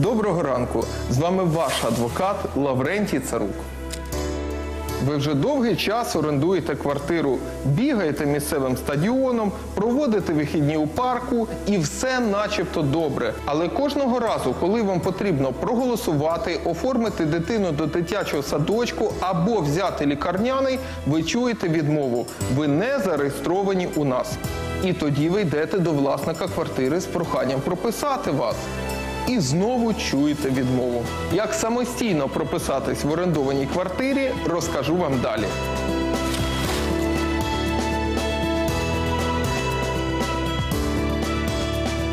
Доброго ранку! З вами ваш адвокат Лаврентій Царук. Ви вже довгий час орендуєте квартиру, бігаєте місцевим стадіоном, проводите вихідні у парку і все начебто добре. Але кожного разу, коли вам потрібно проголосувати, оформити дитину до дитячого садочку або взяти лікарняний, ви чуєте відмову. Ви не зареєстровані у нас. І тоді ви йдете до власника квартири з проханням прописати вас. І знову чуєте відмову. Як самостійно прописатись в орендованій квартирі, розкажу вам далі.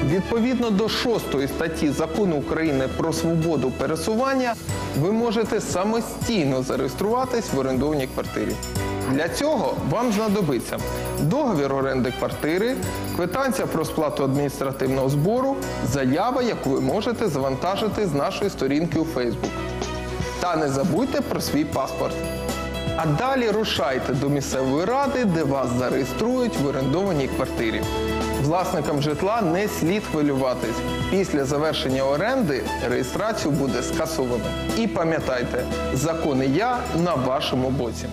Відповідно до 6 статті закону України про свободу пересування, ви можете самостійно зареєструватись в орендованій квартирі. Для цього вам знадобиться договір оренди квартири, квитанція про сплату адміністративного збору, заява, яку ви можете завантажити з нашої сторінки у Facebook. Та не забудьте про свій паспорт. А далі рушайте до місцевої ради, де вас зареєструють в орендованій квартирі. Власникам житла не слід хвилюватись. Після завершення оренди реєстрацію буде скасовано. І пам'ятайте, закони я на вашому боці.